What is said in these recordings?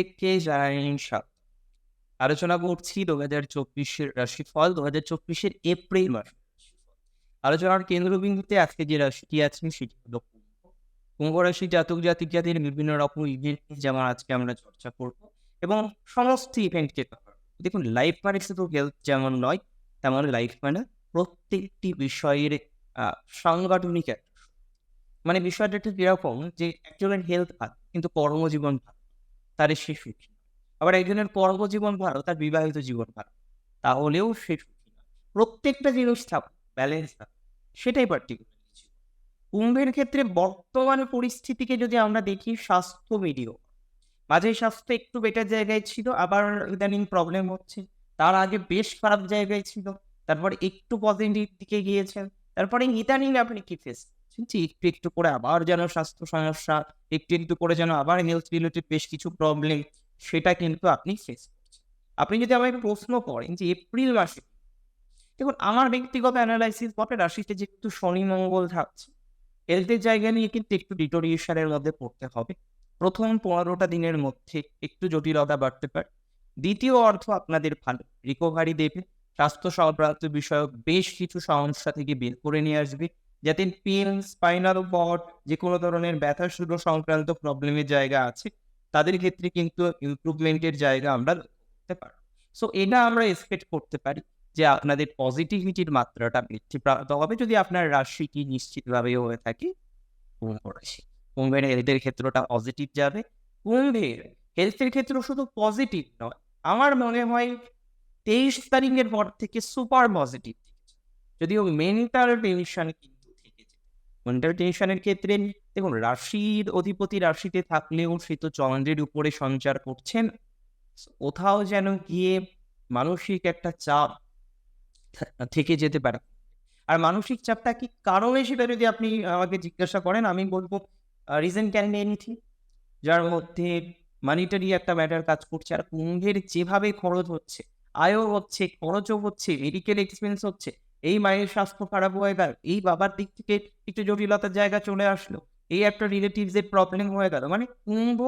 প্রত্যেককে জানাই স্বাগত আলোচনা করছি দু হাজার চব্বিশের রাশিফল, দু হাজার চব্বিশের এপ্রিল মাস। আলোচনার কেন্দ্রবিন্দুতে আজকে যে রাশিটি আছে সেটি হলো কুম্ভ রাশি, জাতক জাতিকাদের বিভিন্ন রকম ইভেন্ট যেমন আজকে আমরা চর্চা করব এবং সমস্ত ইভেন্টকে দেখুন লাইফ মানে শুধু হেলথ যেমন নয় তেমন লাইফ মানে প্রত্যেকটি বিষয়ের সাংগঠনিক মানে বিষয়টা একটু কীরকম যে একজনের হেলথ ভালো, কিন্তু কর্মজীবন ভালো। তার সে সুখী। আবার একজনের কর্মজীবন ভালো, তার বিবাহিত জীবন ভালো, তাহলেও সে সুখী প্রত্যেকটা জিনিস থাক ব্যালেন্স থাক, সেটাই পার্টিকুলার কুম্ভের ক্ষেত্রে বর্তমান পরিস্থিতিকে যদি আমরা দেখি, স্বাস্থ্য মিডিয় মাঝে স্বাস্থ্য একটু বেটার জায়গায় ছিল, আবার ইদানিং প্রবলেম হচ্ছে। তার আগে বেশ খারাপ জায়গায় ছিল, তারপর একটু পজিটিভ দিকে গিয়েছেন তারপরে ইদানিং আপনি কি ফেস যে একটু একটু করে আবার যেন স্বাস্থ্য সমস্যা, একটু একটু করে যেন আবার হেলথ রিলেটেড বেশ কিছু প্রবলেম সেটা কিন্তু আপনি ফেস আপনি যদি আমাকে প্রশ্ন করেন যে এপ্রিল মাসে, দেখুন, আমার ব্যক্তিগত অ্যানালাইসিস বটে রাশিতে শনি, মঙ্গল থাকছে হেলথের জায়গা নিয়ে কিন্তু একটু ডিটোরিয়েশনের মধ্যে পড়তে হবে। প্রথম পনেরোটা দিনের মধ্যে একটু জটিলতা বাড়তে পারে। দ্বিতীয় অর্থ আপনাদের ভালো রিকভারি দেবে, স্বাস্থ্য সংক্রান্ত বিষয়ক বেশ কিছু সমস্যা থেকে বের করে নিয়ে আসবে। যাতে পেন স্পাইনাল বট যে কোনো ধরনের ব্যথা, শুরু সংক্রান্ত প্রবলেমের জায়গা আছে, তাদের ক্ষেত্রে কিন্তু ইমপ্রুভমেন্টের জায়গা আমরা করতে পারি সো এটা আমরা এক্সপেক্ট করতে পারি যে আপনাদের পজিটিভিটির মাত্রাটা বৃদ্ধিপ্রাপ্ত হবে যদি আপনার রাশিটি নিশ্চিতভাবে হয়ে থাকে কুম্ভের হেলথের ক্ষেত্রটা পজিটিভ যাবে। কুম্ভের হেলথের ক্ষেত্র শুধু পজিটিভ নয়, আমার মনে হয় তেইশ তারিখের পর থেকে সুপার পজিটিভ যদিও মেন্টাল টেনশন কিন্তু মেন্টাল টেনশনের ক্ষেত্রে, দেখুন, রাশির অধিপতি রাশিতে থাকলেও সে তো চন্দ্রের উপরে সঞ্চার করছেন। কোথাও যেন গিয়ে মানসিক একটা চাপ থেকে যেতে পারে। আর মানসিক চাপটা কি কারণে সেটা যদি আপনি আমাকে জিজ্ঞাসা করেন, আমি বলব রিজন ক্যান এনিথিং যার মধ্যে মানিটারি একটা ম্যাটার কাজ করছে আর কুম্ভের যেভাবে খরচ হচ্ছে, আয়ও হচ্ছে, খরচও হচ্ছে মেডিকেল এক্সপেন্স হচ্ছে এই মায়ের স্বাস্থ্য খারাপ হয়ে গেল এই বাবার দিক থেকে একটু জটিলতার জায়গা চলে আসলো। এই একটা রিলেটিভস এর প্রবলেম হয়ে গেল। মানে কুম্ভ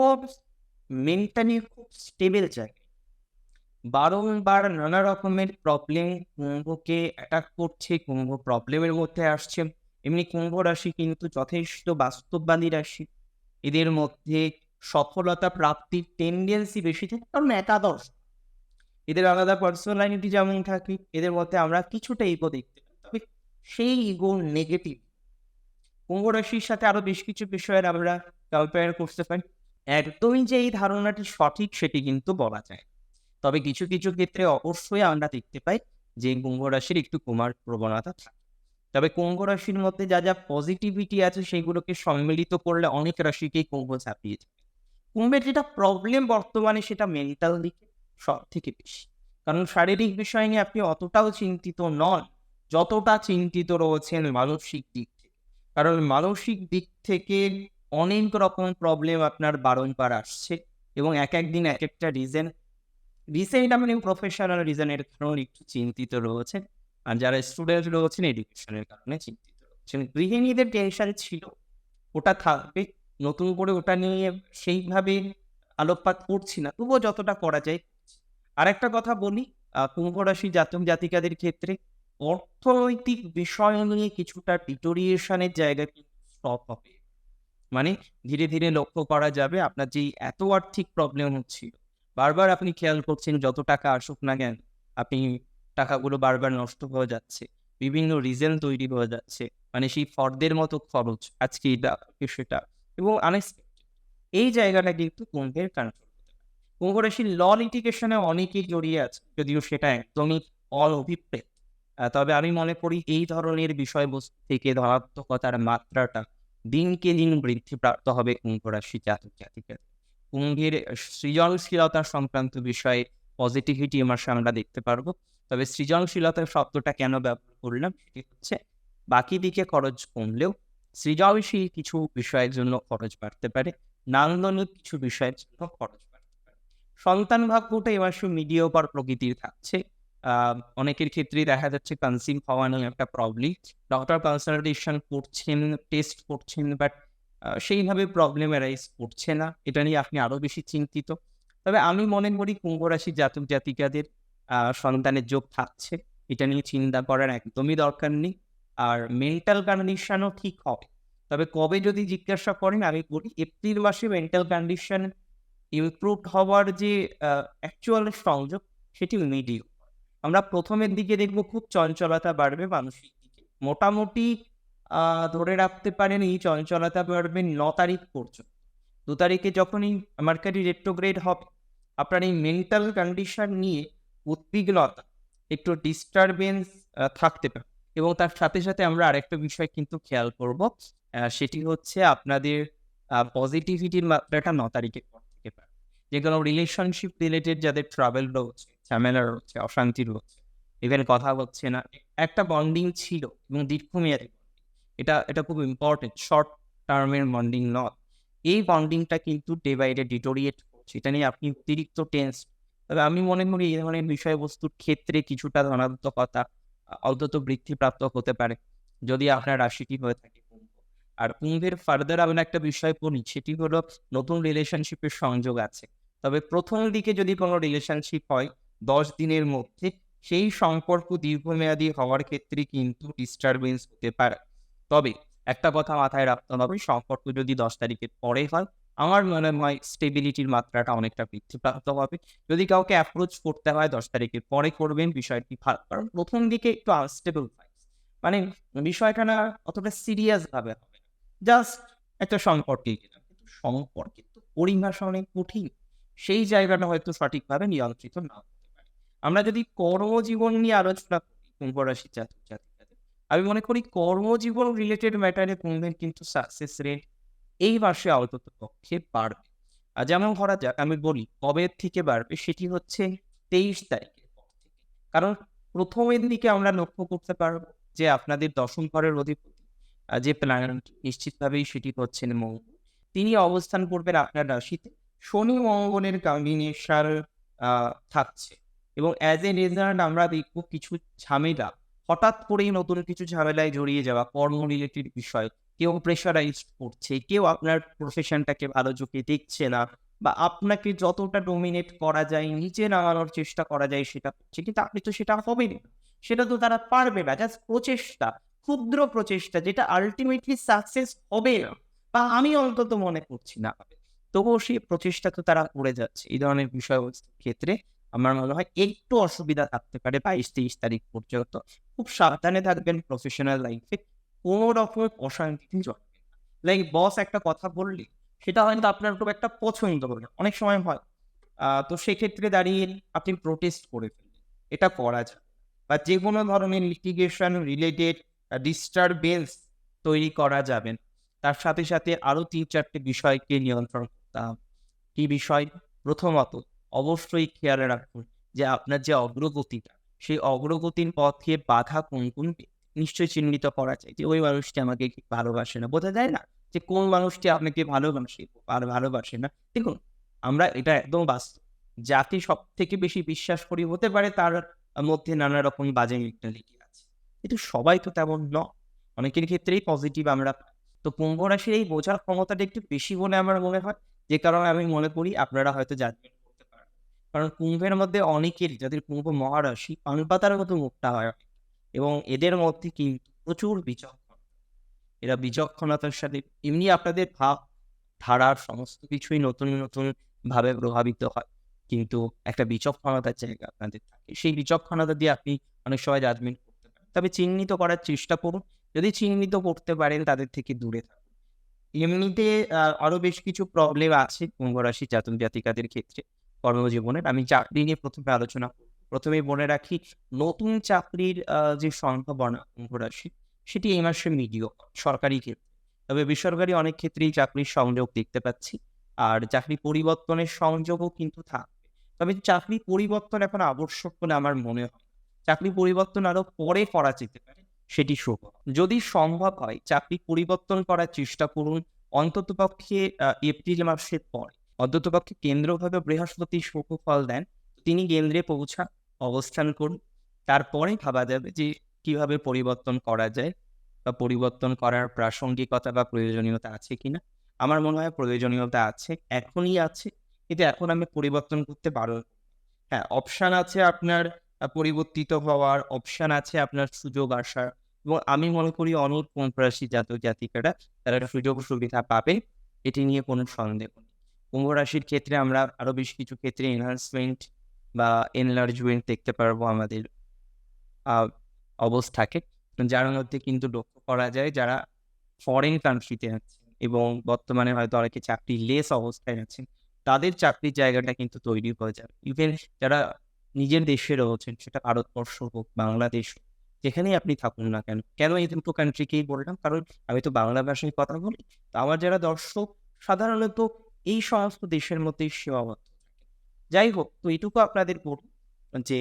মেন্টালি খুব স্টেবল জায়গা। বারংবার নানা রকমের প্রবলেম কুম্ভকে অ্যাটাক করছে, কুম্ভ প্রবলেমের মধ্যে আসছে। এমনি কুম্ভ রাশি কিন্তু যথেষ্ট বাস্তববাদী রাশি। এদের মধ্যে সফলতা প্রাপ্তির টেন্ডেন্সি বেশি থাকে, কারণ একাদশ। এদের আলাদা পার্সোনালিটি যেমন থাকে, এদের মধ্যে আমরা কিছুটা ইগো দেখতে পাই। তবে সেই ইগো নেগেটিভ কুম্ভ রাশির সাথে আরও বেশ কিছু বিষয়ের আমরা কম্পেয়ার করতে পারি। একদমই যে এই ধারণাটি সঠিক সেটি কিন্তু বলা যায়। তবে কিছু কিছু ক্ষেত্রে অবশ্যই আমরা দেখতে পাই যে কুম্ভ রাশির একটু কুমার প্রবণতা থাকে। তবে কুম্ভ রাশির মধ্যে যা যা পজিটিভিটি আছে সেগুলোকে সম্মিলিত করলে অনেক রাশিকেই কুম্ভ ছাপিয়ে যায়। কুম্ভের যেটা প্রবলেম বর্তমানে সেটা মেন্টাল দিকে সব থেকে বেশি। কারণ শারীরিক বিষয় নিয়ে আপনি অতটাও চিন্তিত নন, যতটা চিন্তিত রয়েছেন মানসিক দিক থেকে। কারণ মানসিক দিক থেকে অনেক রকম প্রবলেম আপনার বারংবার আসছে এবং এক একদিন এক একটা রিজেন রিসেন্ট আপনি প্রফেশনাল রিজনের কারণে একটু চিন্তিত রয়েছেন আর যারা স্টুডেন্ট রয়েছেন এডুকেশনের কারণে চিন্তিত রয়েছেন। গৃহিণীদের টেনশন ছিল, ওটা থাকবে, নতুন করে ওটা নিয়ে সেইভাবে আলোকপাত করছি না। তবুও যতটা করা যায় আর একটা কথা বলি কুম্ভ রাশি জাতক জাতিকাদের ক্ষেত্রে অর্থনৈতিক বিষয় নিয়ে কিছুটা ডিটোরিয়েশনের জায়গা কিন্তু স্টপ হবে। মানে ধীরে ধীরে লক্ষ্য করা যাবে আপনার যে এত আর্থিক প্রবলেম হচ্ছিল। বারবার আপনি খেয়াল করছেন যত টাকা আসুক না কেন, আপনি টাকাগুলো বারবার নষ্ট হয়ে যাচ্ছে, বিভিন্ন রিজন তৈরি হয়ে যাচ্ছে মানে সেই ফর্দের মতো খরচ আজকে এটা, সেটা এবং আনএক্সপেক্টেড এই জায়গাটা কিন্তু কুম্ভের কন্ট্রোল রাশির ল লিটিগেশনে অনেকেই জড়িয়ে আছে যদিও সেটা একদমই অনভিপ্রেত আহ, তবে আমি মনে করি এই ধরনের বিষয়বস্তু থেকে ধনাত্মকতার মাত্রাটা দিনকে দিন বৃদ্ধিপ্রাপ্ত হবে কুম্ভ রাশি জাতক। জাতিকা কুম্ভের সৃজনশীলতা সংক্রান্ত বিষয়ে পজিটিভিটি আমার আমরা দেখতে পারব। তবে সৃজনশীলতার শব্দটা কেন ব্যবহার করলাম সেটি হচ্ছে বাকি দিকে খরচ কমলেও সৃজনশীল কিছু বিষয়ের জন্য খরচ বাড়তে পারে নান্দনিক কিছু বিষয়ের জন্য খরচ সন্তান ভাগ্যটা এ মাসে মিডিওপার প্রকৃতির থাকছে। অনেকের ক্ষেত্রেই দেখা যাচ্ছে কনসিভ হওয়া নিয়ে একটা প্রবলেম ডক্টর কনসালটেশন করছেন টেস্ট করছেন বাট সেইভাবে প্রবলেম অ্যারাইজ করছে না। এটা নিয়ে আপনি আরও বেশি চিন্তিত। তবে আমি মনে করি কুম্ভ রাশির জাতক জাতিকাদের সন্তানের যোগ থাকছে। এটা নিয়ে চিন্তা করার একদমই দরকার নেই। আর মেন্টাল কন্ডিশনও ঠিক হবে। তবে কবে যদি জিজ্ঞাসা করেন, আমি বলি এপ্রিল মাসে মেন্টাল কন্ডিশন ইমপ্রুভ হওয়ার যে অ্যাকচুয়াল সংযোগ সেটি মিডিও আমরা প্রথমের দিকে দেখব খুব চঞ্চলতা বাড়বে মানসিক দিকে। মোটামুটি ধরে রাখতে পারেন এই চঞ্চলতা বাড়বে ন তারিখ পর্যন্ত। দু তারিখে যখনই মার্কেটি রেট্রোগ্রেড হবে, আপনার এই মেন্টাল কন্ডিশন নিয়ে উদ্বিগ্নতা, একটু ডিস্টারবেন্স থাকতে পারে। এবং তার সাথে সাথে আমরা আরেকটা বিষয় কিন্তু খেয়াল করব সেটি হচ্ছে আপনাদের পজিটিভিটির মাত্রাটা ন তারিখে যে কোনো রিলেশনশিপ রিলেটেড যাদের ট্রাভেল রয়েছে, ঝামেলা রয়েছে, অশান্তি রয়েছে ইভেন কথা হচ্ছে না। একটা বন্ডিং ছিল এবং দীর্ঘমেয়াদী এটা এটা খুব ইম্পর্টেন্ট শর্ট টার্মের বন্ডিং নয়। এই বন্ডিংটা কিন্তু ডে বাই ডে ডিটোরিয়েট করছে এটা নিয়ে আপনি অতিরিক্ত টেন্স তবে আমি মনে করি এই ধরনের বিষয়বস্তুর ক্ষেত্রে কিছুটা ধনাত্মকতা অন্তত বৃদ্ধিপ্রাপ্ত হতে পারে, যদি আপনার রাশিটি হয়ে থাকে আর কুম্ভের ফার্দার আমি একটা বিষয় পড়ি সেটি হলো নতুন রিলেশনশিপের সংযোগ আছে। তবে প্রথম দিকে যদি কোনো রিলেশনশিপ হয়, দশ দিনের মধ্যে সেই সম্পর্ক দীর্ঘমেয়াদী হওয়ার ক্ষেত্রে কিন্তু ডিস্টারবেন্স হতে পারে। তবে একটা কথা মাথায় রাখতে হবে, সম্পর্ক যদি দশ তারিখের পরে হয়, আমার মনে হয় স্টেবিলিটির মাত্রাটা অনেকটা বৃদ্ধিপ্রাপ্ত হবে। যদি কাউকে অ্যাপ্রোচ করতে হয়, দশ তারিখের পরে করবেন, বিষয়টি ভালো। কারণ প্রথম দিকে একটু আনস্টেবল মানে বিষয়টা না অতটা সিরিয়াস ভাবে হবে জাস্ট একটা সম্পর্কে সম্পর্কে তো পরিভাষা অনেক কঠিন। সেই জায়গাটা হয়তো সঠিকভাবে নিয়ন্ত্রিত না আমরা যদি কর্মজীবন নিয়ে আলোচনা করি কুম্ভ জাতক জাতিকাদের আমি মনে করি কর্মজীবন রিলেটেড ম্যাটারে কুম্ভের কিন্তু সাকসেস রেট এই মাসে অন্তত পক্ষে বাড়বে। আর যেমন ধরা যাক, আমি বলি কবে থেকে বাড়বে সেটি হচ্ছে তেইশ তারিখের পর থেকে। কারণ প্রথমের দিকে আমরা লক্ষ্য করতে পারব যে আপনাদের দশম ঘরের অধিপতি যে প্ল্যানেট নিশ্চিতভাবেই সেটি হচ্ছেন মঙ্গল। তিনি অবস্থান করবেন আপনার রাশিতে। শনি মঙ্গলের কম্বিনেশন থাকছে। এবং অ্যাজ এ রেজাল্ট আমরা দেখব কিছু ঝামেলা। হঠাৎ করেই নতুন কিছু ঝামেলায় জড়িয়ে যাওয়া কর্ম রিলেটেড বিষয়। কেউ প্রেশারাইজ করছে, কেউ আপনার প্রফেশনটাকে ভালো চোখে দেখছে না বা আপনাকে যতটা ডোমিনেট করা যায়, নিচে নামানোর চেষ্টা করা যায় সেটা করছে, কিন্তু আপনি তো সেটা হবে না সেটা তো তারা পারবে না। জাস্ট প্রচেষ্টা, ক্ষুদ্র প্রচেষ্টা, যেটা আলটিমেটলি সাকসেস হবে না। বা আমি অন্তত মনে করছি না। তবুও সেই প্রচেষ্টা তো তারা করে যাচ্ছে। এই ধরনের বিষয়বস্তুর ক্ষেত্রে আমার মনে হয় একটু অসুবিধা থাকতে পারে বাইশ তেইশ তারিখ পর্যন্ত। খুব সাবধানে থাকবেন প্রফেশনাল লাইফে কোনো রকম অশান্তিতে জড়াবেন লাইক বস একটা কথা বললে, সেটা হয়তো আপনার খুব একটা পছন্দ হবে অনেক সময় হয়। তো সেক্ষেত্রে দাঁড়িয়ে আপনি প্রোটেস্ট করে ফেললেন। এটা করা যায়। বা যে কোনো ধরনের লিটিগেশন রিলেটেড ডিস্টারবেন্স তৈরি করা যাবে না। তার সাথে সাথে আরও তিন চারটে বিষয়কে নিয়ন্ত্রণ কি বিষয়? প্রথমত, অবশ্যই খেয়াল রাখুন যে আপনার যে অগ্রগতিটা, সেই অগ্রগতির পথে বাধা কোন কোন নিশ্চয়ই চিহ্নিত করা যায় যে ওই মানুষটি আমাকে ভালোবাসে না। বোঝা যায় না যে কোন মানুষটি আপনাকে ভালোবাসে আর ভালোবাসে না। দেখুন, আমরা এটা একদম বাস্তব। যাকে সব থেকে বেশি বিশ্বাস করি হতে পারে তার মধ্যে নানা রকম বাজে মেন্টালিটি আছে। কিন্তু সবাই তো তেমন নয়। অনেকের ক্ষেত্রেই পজিটিভ আমরা। তো কুম্ভ রাশির এই বোঝার ক্ষমতাটা একটু বেশি বলে আমার মনে হয়। যে কারণে আমি মনে করি আপনারা হয়তো জাজমেন্ট করতে পারেন। কারণ কুম্ভের মধ্যে অনেকেরই, যাদের কুম্ভ মহারাশি, পানপাতার মতো মুখটা হয় এবং এদের মধ্যে কিন্তু প্রচুর বিচক্ষণ এরা বিচক্ষণতার সাথে এমনি আপনাদের ভাব ধারার সমস্ত কিছুই নতুন নতুন ভাবে প্রভাবিত হয়। কিন্তু একটা বিচক্ষণতার জায়গা আপনাদের থাকে। সেই বিচক্ষণতা দিয়ে আপনি অনেক সময় জাজমেন্ট করতে পারেন। তবে চিহ্নিত করার চেষ্টা করুন। যদি চিহ্নিত করতে পারেন, তাদের থেকে দূরে থাকুন। এমনিতে আরও বেশ কিছু প্রবলেম আছে কুম্ভ রাশি জাতক জাতিকাদের ক্ষেত্রে কর্মজীবনের। আমি চাকরি নিয়ে প্রথমে আলোচনা প্রথমে বলে রাখি, নতুন চাকরির যে সম্ভাবনা কুম্ভ রাশি সেটি এই মাসে মিডিও সরকারি ক্ষেত্রে। তবে বেসরকারি অনেক ক্ষেত্রেই চাকরির সংযোগ দেখতে পাচ্ছি। আর চাকরি পরিবর্তনের সংযোগও কিন্তু থাকবে। তবে চাকরি পরিবর্তন এখন আবশ্যক বলে আমার মনে হয়। চাকরি পরিবর্তন আরও পরে করা যেতে পারে। সেটি শুভ। যদি সম্ভব হয়, চাকরি পরিবর্তন করার চেষ্টা করুন। অন্ততপক্ষে এপ্রিল মাসের পরে। অন্ততপক্ষে কেন্দ্রভাবে বৃহস্পতি শুভ ফল দেন। তিনি কেন্দ্রে পৌঁছা অবস্থান করুন। তারপরে ভাবা যাবে যে কীভাবে পরিবর্তন করা যায় বা পরিবর্তন করার প্রাসঙ্গিকতা বা প্রয়োজনীয়তা আছে কিনা। আমার মনে হয় প্রয়োজনীয়তা আছে, এখনই আছে। কিন্তু এখন আমি পরিবর্তন করতে পারব হ্যাঁ অপশান আছে আপনার পরিবর্তিত হওয়ার অপশান আছে আপনার সুযোগ আসার। এবং আমি মনে করি অনেক রাশি জাতক জাতিকারা তারা সুযোগ সুবিধা পাবে এটি নিয়ে কোনো সন্দেহ নেই। কুম্ভ রাশির ক্ষেত্রে আমরা আরও বেশ কিছু ক্ষেত্রে এনহান্সমেন্ট বা এনলার্জমেন্ট দেখতে পারব আমাদের অবস্থাকে। যার মধ্যে কিন্তু লক্ষ্য করা যায় যারা ফরেন কান্ট্রিতে আছেন এবং বর্তমানে হয়তো অনেকে চাকরি লেস অবস্থায় আছেন তাদের চাকরির জায়গাটা কিন্তু তৈরি হয়ে যাবে। ইভেন যারা নিজের দেশে রয়েছেন সেটা ভারতবর্ষ হোক বাংলাদেশ হোক যেখানেই আপনি থাকুন না কেন? কেন এই দুটো কান্ট্রিকেই বললাম? কারণ আমি তো বাংলা ভাষায় কথা বলি। তো আমার যারা দর্শক, সাধারণত এই সমস্ত দেশের মধ্যেই সীমাবদ্ধ যাই হোক, তো এটুকু আপনাদের বলুন যে,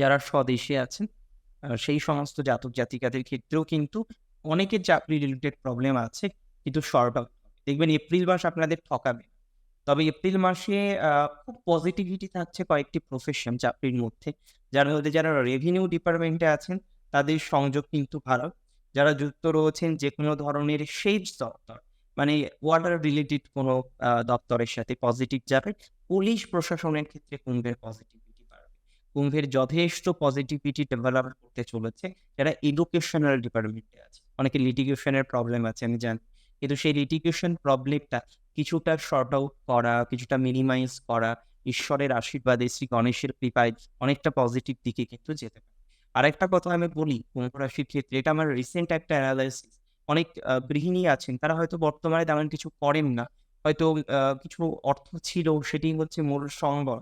যারা স্বদেশে আছেন সেই সমস্ত জাতক জাতিকাদের ক্ষেত্রেও কিন্তু অনেকের চাকরি রিলেটেড প্রবলেম আছে, কিন্তু সর্বা দেখবেন এপ্রিল মাস আপনাদের ঠকাবে তবে এপ্রিল মাসে খুব পজিটিভিটি থাকছে কয়েকটি প্রফেশন চাকরির মধ্যে। যার মধ্যে যারা রেভিনিউ ডিপার্টমেন্টে আছেন, তাদের সংযোগ কিন্তু ভালো। যারা যুক্ত রয়েছেন যে কোনো ধরনের সেচ দপ্তর মানে ওয়াটার রিলেটেড কোনো দপ্তরের সাথে পজিটিভ যাবে, পুলিশ প্রশাসনের ক্ষেত্রে কুম্ভের পজিটিভিটি বাড়বে। কুম্ভের যথেষ্ট পজিটিভিটি ডেভেলপ করতে চলেছে যারা এডুকেশনাল ডিপার্টমেন্টে আছে। অনেকে লিটিগেশনের প্রবলেম আছে, আমি জানি। কিন্তু সেই লিটিগেশন প্রবলেমটা কিছুটা শর্ট আউট করা, কিছুটা মিনিমাইজ করা, ঈশ্বরের আশীর্বাদে, শ্রী গণেশের কৃপায় অনেকটা পজিটিভ দিকে কিন্তু যেতে পারে। আরেকটা কথা আমি বলি কুম্ভ রাশির ক্ষেত্রে, এটা আমার রিসেন্ট একটা অ্যানালাইসিস অনেক গৃহিণী আছেন, তারা হয়তো বর্তমানে তেমন কিছু করেন না। হয়তো কিছু অর্থ ছিল, সেটি হচ্ছে মূল সম্বল।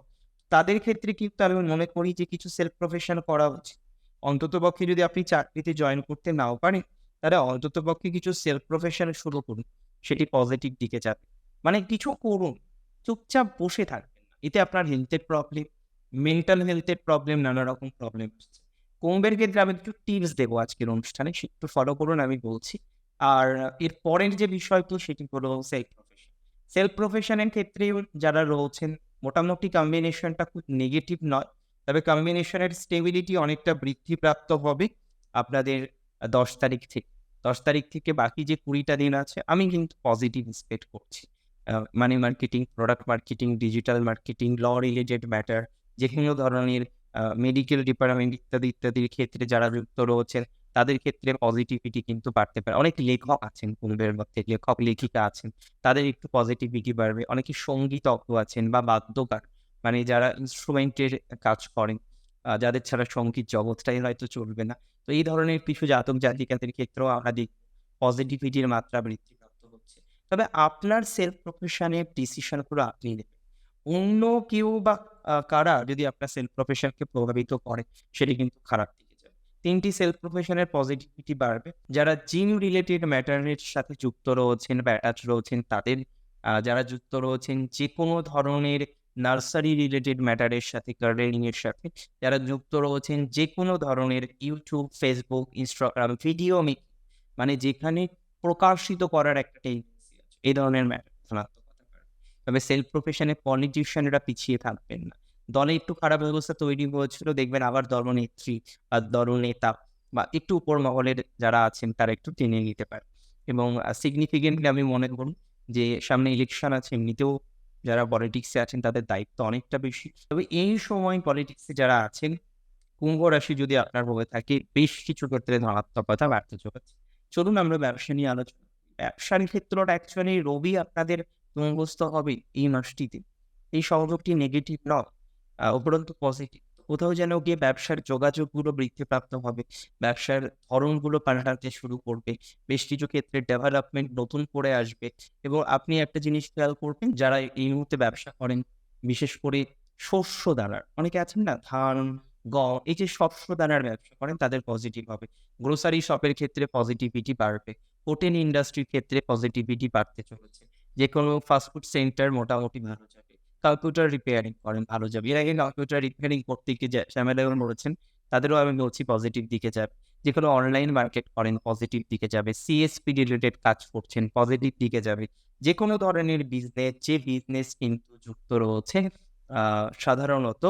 তাদের ক্ষেত্রে কিন্তু আমি মনে করি যে, কিছু সেলফ প্রফেশন করা উচিত। অন্তত পক্ষে যদি আপনি চাকরিতে জয়েন করতে নাও পারেন, তাহলে অন্তত পক্ষে কিছু সেলফ প্রফেশন শুরু করুন, সেটি পজিটিভ দিকে যাবে। মানে কিছু করুন, চুপচাপ বসে থাকবেন না। এতে আপনার হেলথের প্রবলেম মেন্টাল হেলথের প্রবলেম নানা রকম প্রবলেম কুম্ভের ক্ষেত্রে আমি একটু টিপস দেবো আজকের অনুষ্ঠানে একটু ফলো করুন, আমি বলছি। আর এর পরের যে বিষয়গুলো, সেটি হলো সেলফ প্রফেশন সেলফ প্রফেশনের ক্ষেত্রে যারা রয়েছেন, মোটামুটি কম্বিনেশনটা খুব নেগেটিভ নয়, তবে কম্বিনেশনের স্টেবিলিটি অনেকটা বৃদ্ধিপ্রাপ্ত হবে আপনাদের দশ তারিখ থেকে। দশ তারিখ থেকে বাকি যে কুড়িটা দিন আছে, আমি কিন্তু পজিটিভ এক্সপেক্ট করছি। Money marketing product marketing digital marketing law related matter যে কোনো ধরনের মেডিকেল ডিপার্টমেন্ট ইত্যাদি, ইত্যাদির ক্ষেত্রে যারা যুক্ত রয়েছেন, তাদের ক্ষেত্রে পজিটিভিটি কিন্তু বাড়তে পারে। অনেক লেখক আছেন পূর্বের মধ্যে লেখক, লেখিকা আছেন, তাদের একটু পজিটিভিটি বাড়বে। অনেকে সঙ্গীতজ্ঞ আছেন বা বাদ্যকার মানে যারা ইনস্ট্রুমেন্টের কাজ করেন যাদের ছাড়া সংগীত জগৎটাই হয়তো চলবে না। তো এই ধরনের কিছু জাতক জাতিকাদের ক্ষেত্রেও আমরা দেখি পজিটিভিটির মাত্রা বৃদ্ধি তবে আপনার সেলফ প্রফেশনের ডিসিশনগুলো আপনি নেবেন। অন্য কেউ বা কারা যদি আপনার সেলফ প্রফেশনকে প্রভাবিত করে, সেটি কিন্তু খারাপ দিকে যাবে তিনটি সেলফ প্রফেশনের পজিটিভিটি বাড়বে। যারা জিম রিলেটেড ম্যাটারের সাথে যুক্ত রয়েছেন বা অ্যাটাচ রয়েছেন, তাদের যারা যুক্ত রয়েছেন যে কোনো ধরনের নার্সারি রিলেটেড ম্যাটারের সাথে গার্ডেনিং এর সাথে, যারা যুক্ত রয়েছেন যে কোনো ধরনের YouTube Facebook Instagram video make মানে যেখানে প্রকাশিত করার একটা আছে এই ধরনের তবে সেলফ প্রফেশনে পলিটিশিয়ানরা পিছিয়ে থাকবেন না। দলে একটু খারাপ ব্যবস্থা তৈরি হয়েছিল, দেখবেন আবার দলনেত্রী বা দলনেতা বা একটু উপর মহলের যারা আছেন, তারা একটু টেনে নিতে পারে। এবং সিগনিফিকেন্টলি আমি মনে করুন যে, সামনে ইলেকশন আছে, এমনিতেও যারা পলিটিক্সে আছেন, তাদের দায়িত্ব অনেকটা বেশি। তবে এই সময় পলিটিক্সে যারা আছেন, কুম্ভ রাশি যদি আপনার হয়ে থাকে, বেশ কিছু ক্ষেত্রে ধনাত্মকতা বাড়তে চলেছে। চলুন আমরা ব্যবসা নিয়ে আলোচনা ব্যবসার ক্ষেত্রটা অ্যাকচুয়ালি রবি আপনাদের তুঙ্গস্থ হবে এই মাসটিতে। এই সংযোগটি নেগেটিভ নয় উপরন্তু পজিটিভ কোথাও যেন গিয়ে ব্যবসার যোগাযোগগুলো বৃদ্ধিপ্রাপ্ত হবে, ব্যবসার ধরনগুলো পাল্টাতে শুরু করবে, বেশ কিছু ক্ষেত্রে ডেভেলপমেন্ট নতুন করে আসবে এবং আপনি একটা জিনিস খেয়াল করবেন, যারা এই মুহূর্তে ব্যবসা করেন, বিশেষ করে শস্য দানার, অনেকে আছেন না, ধান, গম, এই যে শস্য দানার ব্যবসা করেন, তাদের পজিটিভ হবে। গ্রোসারি শপের ক্ষেত্রে পজিটিভিটি বাড়বে। হোটেল ইন্ডাস্ট্রির ক্ষেত্রে পজিটিভিটি বাড়তে চলেছে। যে কোনো ফাস্টফুড সেন্টার মোটামুটি ভালো যাবে। কম্পিউটার রিপেয়ারিং করেন, ভালো যাবে। এর আগে কম্পিউটার রিপেয়ারিং করতে গিয়ে যে বলেছেন, তাদেরও আমি বলছি পজিটিভ দিকে যাবে। যে কোনো অনলাইন মার্কেট করেন পজিটিভ দিকে যাবে। সিএসপি রিলেটেড কাজ করছেন পজিটিভ দিকে যাবে। যে কোনো ধরনের বিজনেস যে বিজনেস কিন্তু যুক্ত রয়েছে সাধারণত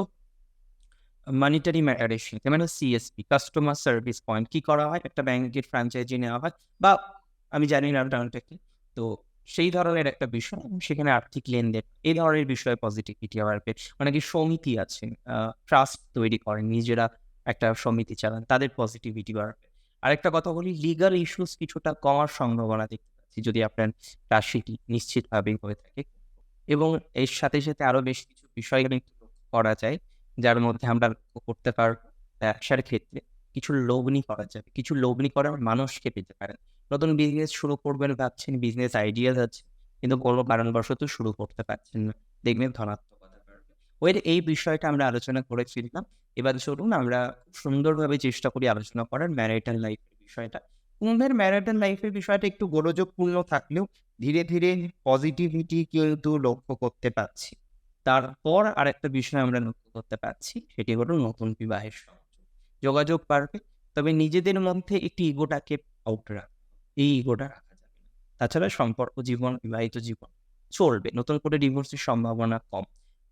মানিটারি ম্যাটারের সাথে মানে সিএসপি কাস্টমার সার্ভিস পয়েন্ট কি করা হয়? একটা ব্যাংকের ফ্র্যাঞ্চাইজি নেওয়া হয় বা আমি জানি না টার্মটা কি তো সেই ধরনের একটা বিষয় সেখানে আর্থিক লেনদেন এই ধরনের বিষয়ে পজিটিভিটি বাড়বে অনেকে সমিতি আছে ট্রাস্ট তৈরি করেন নিজেরা একটা সমিতি চালান, তাদের পজিটিভিটি বাড়বে। আরেকটা কথা বলি লিগাল ইস্যুস কিছুটা কমার সম্ভাবনা দেখতে পাচ্ছি, যদি আপনার রাশিটি নিশ্চিতভাবেই হয়ে থাকে। এবং এর সাথে সাথে আরও বেশ কিছু বিষয় করা যায়, যার মধ্যে আমরা করতে পারব, ব্যবসার ক্ষেত্রে। কিছু লগ্নি করা যাবে, কিছু লগ্নি করার মানুষকে পেতে পারেন। নতুন বিজনেস শুরু করবেন ভাবছেন বিজনেস আইডিয়া যাচ্ছে কিন্তু কোনো কারণবশত শুরু করতে পারছেন না। দেখবেন ধনাত্মকতা বাড়বে। এই বিষয়টা আমরা আলোচনা করেছিলাম, এবার চলুন আমরা সুন্দরভাবে চেষ্টা করি আলোচনা করার ম্যারিটাল লাইফের বিষয়টা। কুম্ভের ম্যারিটাল লাইফের বিষয়টা একটু গোলযোগপূর্ণ থাকলেও ধীরে ধীরে পজিটিভিটি কিন্তু লক্ষ্য করতে পারছি। তারপর আরেকটা বিষয় আমরা লক্ষ্য করতে পারছি, সেটি হলো নতুন বিবাহের সংযোগ। যোগাযোগ বাড়বে, তবে নিজেদের মধ্যে একটি ইগোটাকে আউট রাখা এই ইগোটা রাখা যাবে তাছাড়া সম্পর্ক জীবন, বিবাহিত জীবন চলবে, নতুন করে ডিভোর্সের সম্ভাবনা কম।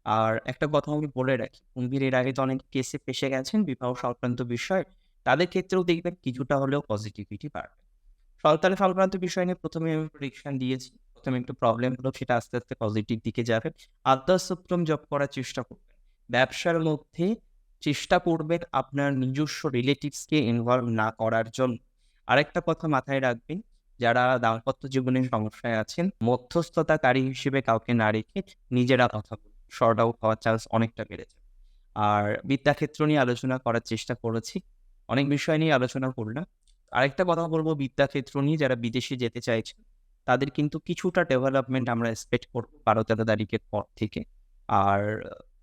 আর একটা কথা আমি বলে রাখি কুম্ভীর এর আগে তো অনেক কেসে ফেসে গেছেন বিবাহ সংক্রান্ত বিষয়, তাদের ক্ষেত্রেও দেখবেন কিছুটা হলেও পজিটিভিটি বাড়বে। সরকারি সংক্রান্ত বিষয় নিয়ে প্রথমে আমি প্রেডিকশন দিয়েছি, প্রথমে একটু প্রবলেম হলো, সেটা আস্তে আস্তে পজিটিভ দিকে যাবে। আদ্যা সপ্তম জব করার চেষ্টা করবেন। ব্যবসার মধ্যে চেষ্টা করবেন আপনার নিজস্ব রিলেটিভসকে ইনভলভ না করার জন্য। আরেকটা কথা মাথায় রাখবেন, যারা দাম্পত্য জীবনের সমস্যায় আছেন, মধ্যস্থতাকারী হিসেবে কাউকে না রেখে নিজেরা কথা শর্ট আউট হওয়ার চান্স অনেকটা বেড়েছে। আর বিদ্যাক্ষেত্র নিয়ে আলোচনা করার চেষ্টা করেছি, অনেক বিষয় নিয়ে আলোচনা করলাম। আরেকটা কথা বলব বিদ্যাক্ষেত্র নিয়ে, যারা বিদেশে যেতে চাইছেন, তাদের কিন্তু কিছুটা ডেভেলপমেন্ট আমরা এক্সপেক্ট করব বারো তেরো তারিখের পর থেকে। আর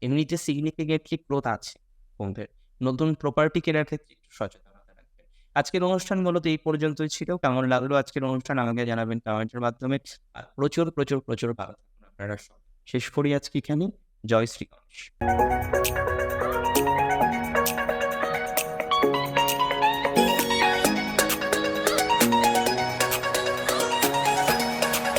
এমনিতে সিগনিফিকেন্টলি গ্রোথ আছে কুম্ভের নতুন প্রপার্টি কেনার ক্ষেত্রে রাখবেন আজকের অনুষ্ঠান মূলত এই পর্যন্তই ছিল। কেমন লাগল আজকের অনুষ্ঠান আমাকে জানাবেন কমেন্টের মাধ্যমে। প্রচুর প্রচুর প্রচুর ভালো শেষ করি আজকে এখানে। জয় শ্রী গণেশ